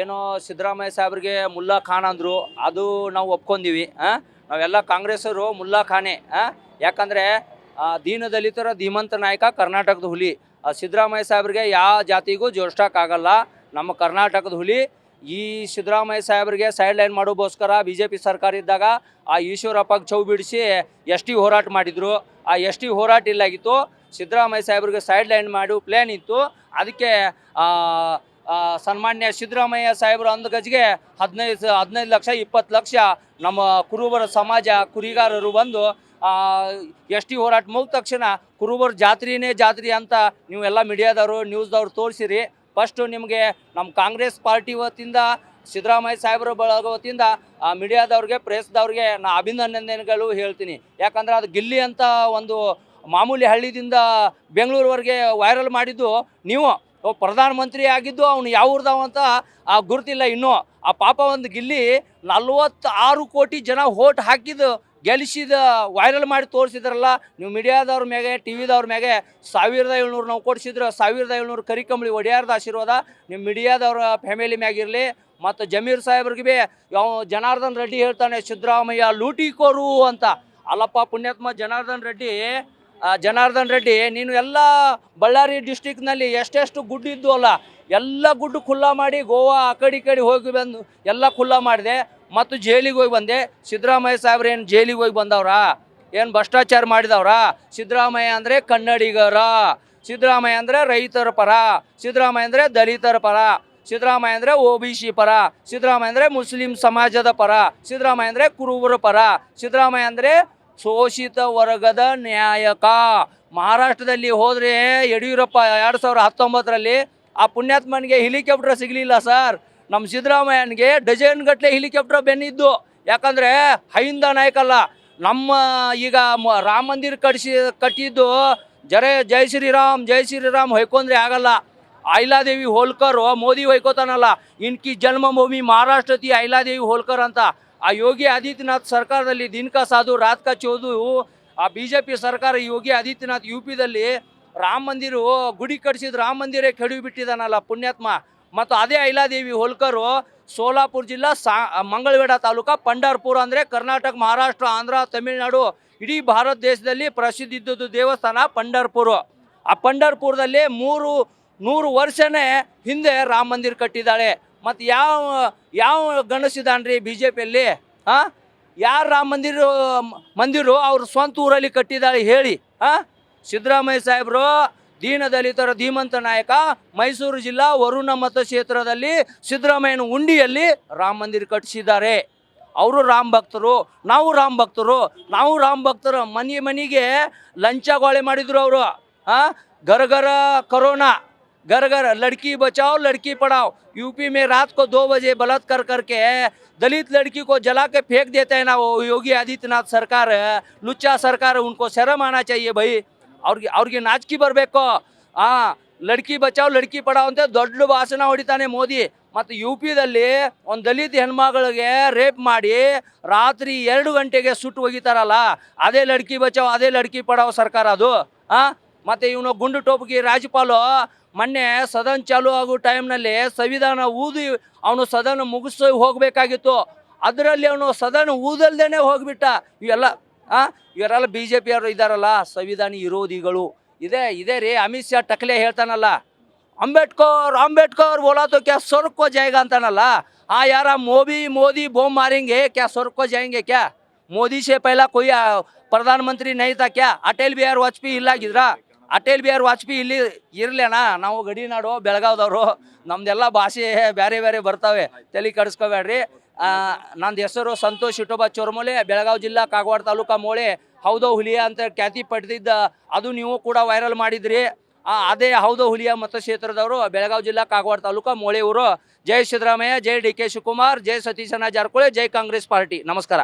ಏನೋ ಸಿದ್ದರಾಮಯ್ಯ ಸಾಹೇಬ್ರಿಗೆ ಮುಲ್ಲಾ ಖಾನ್ ಅಂದರು, ಅದು ನಾವು ಒಪ್ಕೊಂಡಿವಿ ನಾವೆಲ್ಲ ಕಾಂಗ್ರೆಸ್ಸರು ಮುಲ್ಲಾ ಖಾನೆ ಯಾಕಂದರೆ ದೀನ ದಲಿತರ ಧೀಮಂತ ನಾಯಕ ಕರ್ನಾಟಕದ ಹುಲಿ. ಸಿದ್ದರಾಮಯ್ಯ ಸಾಹೇಬ್ರಿಗೆ ಯಾವ ಜಾತಿಗೂ ಜೋಡಿಸೋಕ್ಕಾಗಲ್ಲ, ನಮ್ಮ ಕರ್ನಾಟಕದ ಹುಲಿ. ಈ ಸಿದ್ದರಾಮಯ್ಯ ಸಾಹೇಬ್ರಿಗೆ ಸೈಡ್ ಲೈನ್ ಮಾಡೋಕ್ಕೋಸ್ಕರ ಬಿ ಜೆ ಪಿ ಸರ್ಕಾರ ಇದ್ದಾಗ ಆ ಈಶ್ವರಪ್ಪಗೆ ಚೌ ಬಿಡಿಸಿ ಎಸ್ ಟಿ ಹೋರಾಟ ಮಾಡಿದರು. ಆ ಎಸ್ ಟಿ ಹೋರಾಟ ಇಲ್ಲಾಗಿತ್ತು. ಸಿದ್ದರಾಮಯ್ಯ ಸಾಹೇಬ್ರಿಗೆ ಸೈಡ್ ಲೈನ್ ಮಾಡು ಪ್ಲೇನ್ ಇತ್ತು. ಅದಕ್ಕೆ ಸನ್ಮಾನ್ಯ ಸಿದ್ದರಾಮಯ್ಯ ಸಾಹೇಬರು ಅಂದ ಗಜ್ಗೆ ಹದಿನೈದು ಹದಿನೈದು ಲಕ್ಷ, ಇಪ್ಪತ್ತು ಲಕ್ಷ ನಮ್ಮ ಕುರುಬರ ಸಮಾಜ ಕುರಿಗಾರರು ಬಂದು ಎಸ್ ಟಿ ಹೋರಾಟ ಮುಗಿದ ತಕ್ಷಣ ಕುರುಬರ ಜಾತ್ರೆಯೇ ಜಾತ್ರೆ ಅಂತ ನೀವೆಲ್ಲ ಮೀಡಿಯಾದವರು, ನ್ಯೂಸ್ದವ್ರು ತೋರಿಸಿರಿ. ಫಸ್ಟು ನಿಮಗೆ ನಮ್ಮ ಕಾಂಗ್ರೆಸ್ ಪಾರ್ಟಿ ವತಿಯಿಂದ, ಸಿದ್ದರಾಮಯ್ಯ ಸಾಹೇಬರ ಬಳಗ ವತಿಯಿಂದ, ಆ, ಮೀಡಿಯಾದವ್ರಿಗೆ, ಪ್ರೆಸ್ದವ್ರಿಗೆ ನಾ ಅಭಿನಂದನೆಗಳು ಹೇಳ್ತೀನಿ. ಯಾಕಂದ್ರೆ ಅದು ಗಿಲ್ಲಿ ಅಂತ ಒಂದು ಮಾಮೂಲಿ ಹಳ್ಳಿದಿಂದ ಬೆಂಗಳೂರವರೆಗೆ ವೈರಲ್ ಮಾಡಿದ್ದು ನೀವು. ಪ್ರಧಾನಮಂತ್ರಿ ಆಗಿದ್ದು ಅವನು ಯಾವ ಊರ್ದವ ಅಂತ, ಆ, ಗುರುತಿಲ್ಲ ಇನ್ನೂ. ಆ ಪಾಪ ಒಂದು ಗಿಲ್ಲಿ ನಲ್ವತ್ತಾರು ಕೋಟಿ ಜನ ಓಟ್ ಹಾಕಿದ್ದು ಗೆಲ್ಲಿಸಿದ ವೈರಲ್ ಮಾಡಿ ತೋರಿಸಿದ್ರಲ್ಲ, ನೀವು ಮೀಡಿಯಾದವ್ರ ಮ್ಯಾಗೆ ಟಿ ವಿದವ್ರ ಮ್ಯಾಗೆ, ಸಾವಿರದ ಏಳ್ನೂರು ನಾವು ಕೊಡಿಸಿದ್ರೆ, ಸಾವಿರದ ಏಳ್ನೂರು ಕರಿಕಂಬಳಿ ಒಡೆಯಾರ್ದ ಆಶೀರ್ವಾದ ನಿಮ್ಮ ಮೀಡಿಯಾದವ್ರ ಫ್ಯಾಮಿಲಿ ಮ್ಯಾಗಿರಲಿ ಮತ್ತು ಜಮೀರ್ ಸಾಹೇಬ್ರಿಗೆ ಭೀ ಯಾವ ಜನಾರ್ದನ್ ರೆಡ್ಡಿ ಹೇಳ್ತಾನೆ, ಸಿದ್ದರಾಮಯ್ಯ ಲೂಟಿಕೋರು ಅಂತ. ಅಲ್ಲಪ್ಪ ಪುಣ್ಯಾತ್ಮ ಜನಾರ್ದನ್ ರೆಡ್ಡಿ ಜನಾರ್ದನ್ ರೆಡ್ಡಿ, ನೀನು ಎಲ್ಲ ಬಳ್ಳಾರಿ ಡಿಸ್ಟಿಕ್ನಲ್ಲಿ ಎಷ್ಟೆಷ್ಟು ಗುಡ್ಡು ಇದ್ದು ಅಲ್ಲ ಎಲ್ಲ ಗುಡ್ಡು ಖುಲ್ಲಾ ಮಾಡಿ ಗೋವಾ ಆ ಕಡೆ ಕಡೆ ಹೋಗಿ ಬಂದು ಎಲ್ಲ ಖುಲ್ಲಾ ಮಾಡಿದೆ, ಮತ್ತು ಜೈಲಿಗೆ ಹೋಗಿ ಬಂದೆ. ಸಿದ್ದರಾಮಯ್ಯ ಸಾಹೇಬ್ರು ಏನು ಜೈಲಿಗೆ ಹೋಗಿ ಬಂದವ್ರಾ? ಏನು ಭ್ರಷ್ಟಾಚಾರ ಮಾಡಿದವ್ರ? ಸಿದ್ದರಾಮಯ್ಯ ಅಂದರೆ ಕನ್ನಡಿಗರ, ಸಿದ್ದರಾಮಯ್ಯ ಅಂದರೆ ರೈತರ ಪರ, ಸಿದ್ದರಾಮಯ್ಯ ಅಂದರೆ ದಲಿತರ ಪರ, ಸಿದ್ದರಾಮಯ್ಯ ಅಂದರೆ ಒ ಬಿ ಸಿ ಪರ, ಸಿದ್ದರಾಮಯ್ಯ ಅಂದರೆ ಮುಸ್ಲಿಂ ಸಮಾಜದ ಪರ, ಸಿದ್ದರಾಮಯ್ಯ ಅಂದರೆ ಕುರುಬರ ಪರ, ಸಿದ್ದರಾಮಯ್ಯ ಅಂದರೆ ಶೋಷಿತ ವರ್ಗದ ನ್ಯಾಯಕ. ಮಹಾರಾಷ್ಟ್ರದಲ್ಲಿ ಹೋದರೆ ಯಡಿಯೂರಪ್ಪ ಎರಡು ಸಾವಿರ ಹತ್ತೊಂಬತ್ತರಲ್ಲಿ ಆ ಪುಣ್ಯಾತ್ಮನಿಗೆ ಹೆಲಿಕಾಪ್ಟರ್ ಸಿಗಲಿಲ್ಲ ಸರ್ ನಮ್ಮ ಸಿದ್ದರಾಮಯ್ಯನಿಗೆ ಡಜನ್ ಗಟ್ಟಲೆ ಹೆಲಿಕಾಪ್ಟರ್ ಬೆನ್ನಿದ್ದು. ಯಾಕಂದರೆ ಹೈಂದ ನಾಯಕಲ್ಲ. ನಮ್ಮ ಈಗ ರಾಮ ಮಂದಿರ ಕಟ್ಟಿಸಿ ಕಟ್ಟಿದ್ದು ಜರೆ ಜೈ ಶ್ರೀರಾಮ್ ಜೈ ಶ್ರೀರಾಮ್ ಹೊಯ್ಕೊಂಡ್ರೆ ಆಗಲ್ಲ. ಐಲಾದೇವಿ ಹೋಲ್ಕರ್ ಮೋದಿ ಒಯ್ಕೋತಾನಲ್ಲ ಇನ್ಕಿ ಜನ್ಮಭೂಮಿ ಮಹಾರಾಷ್ಟ್ರತಿ ಐಲಾದೇವಿ ಹೋಲ್ಕರ್ ಅಂತ. ಆ ಯೋಗಿ ಆದಿತ್ಯನಾಥ್ ಸರ್ಕಾರದಲ್ಲಿ ದಿನಕ ಸಾಧು ರಾತ್ಕ ಚೋದು ಆ ಬಿ ಜೆ ಪಿ ಸರ್ಕಾರ ಯೋಗಿ ಆದಿತ್ಯನಾಥ್ ಯು ಪಿದಲ್ಲಿ ರಾಮ ಮಂದಿರ ಗುಡಿ ಕಟ್ಸಿದ್ ರಾಮ ಮಂದಿರ ಕೆಡವಿ ಬಿಟ್ಟಿದಾನಲ್ಲ ಪುಣ್ಯಾತ್ಮ. ಮತ್ತು ಅದೇ ಐಲಾದೇವಿ ಹೋಲ್ಕರು ಸೋಲಾಪುರ ಜಿಲ್ಲಾ ಸಾ ಮಂಗಳವೇಡ ತಾಲೂಕ ಪಂಡರ್ಪುರ ಅಂದರೆ ಕರ್ನಾಟಕ, ಮಹಾರಾಷ್ಟ್ರ, ಆಂಧ್ರ, ತಮಿಳುನಾಡು, ಇಡೀ ಭಾರತ ದೇಶದಲ್ಲಿ ಪ್ರಸಿದ್ಧ ಇದ್ದದ್ದು ದೇವಸ್ಥಾನ ಪಂಡರ್ಪುರ. ಆ ಪಂಡರ್ಪುರದಲ್ಲಿ ಮೂರು ನೂರು ವರ್ಷನೇ ಹಿಂದೆ ರಾಮ ಮಂದಿರ ಕಟ್ಟಿದ್ದಾಳೆ. ಮತ್ತು ಯಾವ ಯಾವ ಗಣಿಸಿದಾನ್ರಿ ಬಿ ಜೆ ಪಿಯಲ್ಲಿ ಹಾಂ ಯಾರು ರಾಮ ಮಂದಿರ, ಮಂದಿರು ಅವ್ರ ಸ್ವಂತ ಊರಲ್ಲಿ ಕಟ್ಟಿದ್ದಾಳೆ ಹೇಳಿ. ಹಾಂ ಸಿದ್ದರಾಮಯ್ಯ ಸಾಹೇಬರು, ದೀನ ದಲಿತರ ಧೀಮಂತ ನಾಯಕ, ಮೈಸೂರು ಜಿಲ್ಲಾ ವರುಣ ಮತಕ್ಷೇತ್ರದಲ್ಲಿ ಸಿದ್ದರಾಮಯ್ಯನ ಉಂಡಿಯಲ್ಲಿ ರಾಮ ಮಂದಿರ ಕಟ್ಟಿಸಿದ್ದಾರೆ. ಅವರು ರಾಮ ಭಕ್ತರು, ನಾವು ರಾಮ ಭಕ್ತರು. ನಾವು ರಾಮ ಭಕ್ತರು ಮನೆ ಮನೆಗೆ ಲಂಚ ಗೋಳೆ ಮಾಡಿದರು ಅವರು. ಹಾಂ ಗರಗರ ಕರೋನಾ. घर घर लड़की बचाओ लड़की पढ़ाओ यूपी में रात को दो बजे बलात्कार करके दलित लड़की को जला के फेंक देते हैं ना वो योगी आदित्यनाथ सरकार लुच्चा सरकार उनको शर्म आना चाहिए भाई ಅವ್ರಿಗೆ ಅವ್ರಿಗೆ ನಾಚಿಕೆ ಬರಬೇಕು ಆ ಲಡ್ಕಿ ಬಚಾವ್ ಲಡ್ಕಿ ಪಡಾವ್ ಅಂತ ದೊಡ್ಡ ಭಾಷಣ ಹೊಡಿತಾನೆ ಮೋದಿ ಮತ್ತು ಯು ಪಿದಲ್ಲಿ ಒಂದು ದಲಿತ ಹೆಣ್ಮಗಳಿಗೆ ರೇಪ್ ಮಾಡಿ ರಾತ್ರಿ ಎರಡು ಗಂಟೆಗೆ ಸುಟ್ಟು ಒಗಿತಾರಲ್ಲ ಅದೇ ಲಡ್ಕಿ ಬಚಾವ್ ಅದೇ ಲಡ್ಕಿ ಪಡಾವ್ ಸರ್ಕಾರ ಅದು ಆ ಮತ್ತು ಇವನು ಗುಂಡು ಟೋಪಿಗೆ ರಾಜ್ಯಪಾಲು. ಮೊನ್ನೆ ಸದನ ಚಾಲು ಆಗೋ ಟೈಮ್ನಲ್ಲಿ ಸಂವಿಧಾನ ಊದಿ ಅವನು ಸದನ ಮುಗಿಸಿ ಹೋಗಬೇಕಾಗಿತ್ತು. ಅದರಲ್ಲಿ ಅವನು ಸದನ ಊದಲ್ದೇ ಹೋಗಿಬಿಟ್ಟ. ಇವೆಲ್ಲ ಹಾಂ ಇವರೆಲ್ಲ ಬಿ ಜೆ ಪಿಯವರು ಇದ್ದಾರಲ್ಲ, ಸಂವಿಧಾನ ವಿರೋಧಿಗಳು. ಇದೇ ಇದೇ ರೀ, ಅಮಿತ್ ಶಾ ಟಕ್ಲೆ ಹೇಳ್ತಾನಲ್ಲ. ಅಂಬೇಡ್ಕರ್ ಅಂಬೇಡ್ಕರ್ ಓಲಾತೋ ಕ್ಯಾ ಸ್ವರ್ಕೋ ಜಾಯ್ಗ ಅಂತಾನಲ್ಲ. ಆ ಯಾರ, ಮೋದಿ ಮೋದಿ ಬೋಮ್ ಮಾರಿಂಗೆ ಕ್ಯಾ ಸ್ವರ್ಕೋ ಜಾಯಂಗೆ ಕ್ಯಾ? ಮೋದಿ ಶೇ ಪೈಲಾ ಕೊಯ್ಯ, ಪ್ರಧಾನಮಂತ್ರಿ ನೈತಾ ಕ್ಯಾ? ಅಟಲ್ ಬಿಹಾರ್ ವಾಜಪೇಯಿ ಇಲ್ಲಾಗಿದ್ರಾ? ಅಟಲ್ ಬಿಹಾರ್ ವಾಜಪೇಯಿ ಇಲ್ಲಿ ಇರ್ಲೇನ? ನಾವು ಗಡಿನಾಡು ಬೆಳಗಾವ್ದವರು, ನಮ್ದೆಲ್ಲ ಭಾಷೆ ಬೇರೆ ಬೇರೆ ಬರ್ತಾವೆ. ತಲೆ ಕಡಿಸ್ಕೋಬೇಡ್ರಿ. ನಂದು ಹೆಸರು ಸಂತೋಷ್ ಇಟೋಬಾ ಚೋರ್ಮೊಲೆ, ಬೆಳಗಾವಿ ಜಿಲ್ಲಾ ಕಾಗವಾಡ ತಾಲೂಕಾ ಮೋಳೆ, ಹೌದೋ ಹುಲಿಯ ಅಂತ ಖ್ಯಾತಿ ಪಡೆದಿದ್ದ, ಅದು ನೀವು ಕೂಡ ವೈರಲ್ ಮಾಡಿದ್ರಿ. ಅದೇ ಹೌದೋ ಹುಲಿಯ ಮತಕ್ಷೇತ್ರದವರು, ಬೆಳಗಾವಿ ಜಿಲ್ಲಾ ಕಾಗವಾಡ ತಾಲೂಕಾ ಮೋಳೆ ಊರು. ಜೈ ಸಿದ್ದರಾಮಯ್ಯ, ಜೈ ಡಿ ಕೆ ಶಿವಕುಮಾರ್, ಜೈ ಸತೀಶನ ಜಾರಕಿಹೊಳಿ, ಜೈ ಕಾಂಗ್ರೆಸ್ ಪಾರ್ಟಿ. ನಮಸ್ಕಾರ.